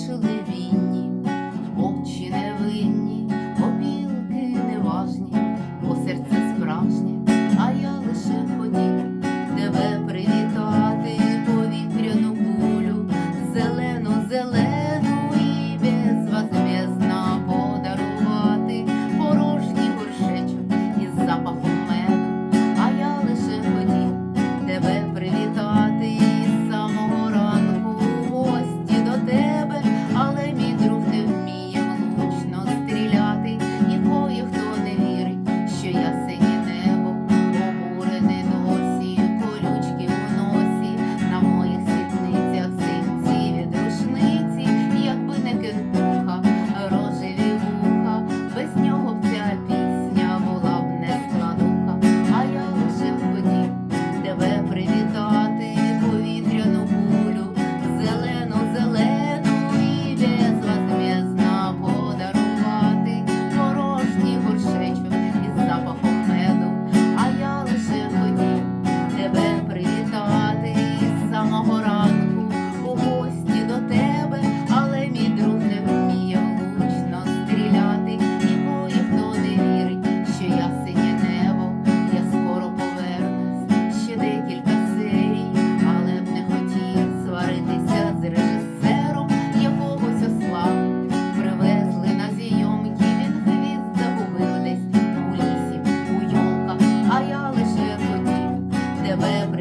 бачили війні, очі невинні, опілки неважні, бо серце справжнє, а я лише хотів тебе привітати, повітряну кулю, зелену, зелену. siempre.